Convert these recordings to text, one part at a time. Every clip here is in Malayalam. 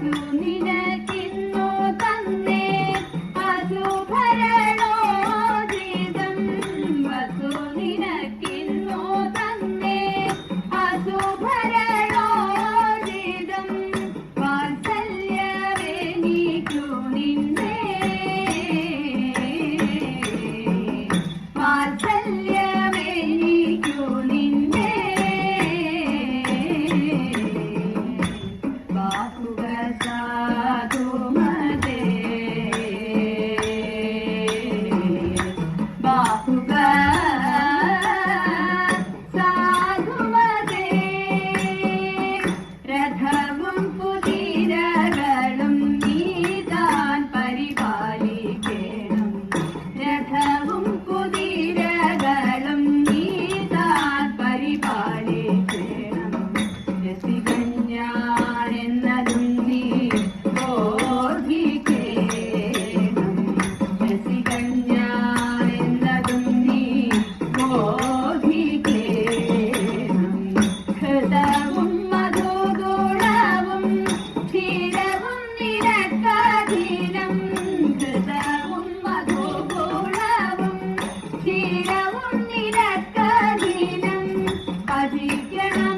তুমি 天呐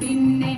പിന്നെ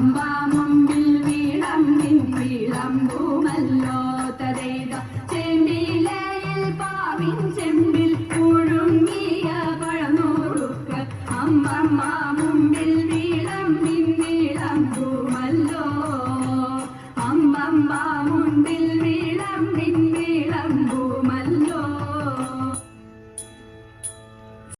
പമ്പാമുമ്പിൽ വീണം നിൻ വിളമ്പുമല്ലോ തരേത ചെമ്പിലയിൽ പാവിൻ ചെമ്പിൽ കുഴുങ്ങിയ പഴനൂറുക്ക് അമ്മമ്മ മുമ്പിൽ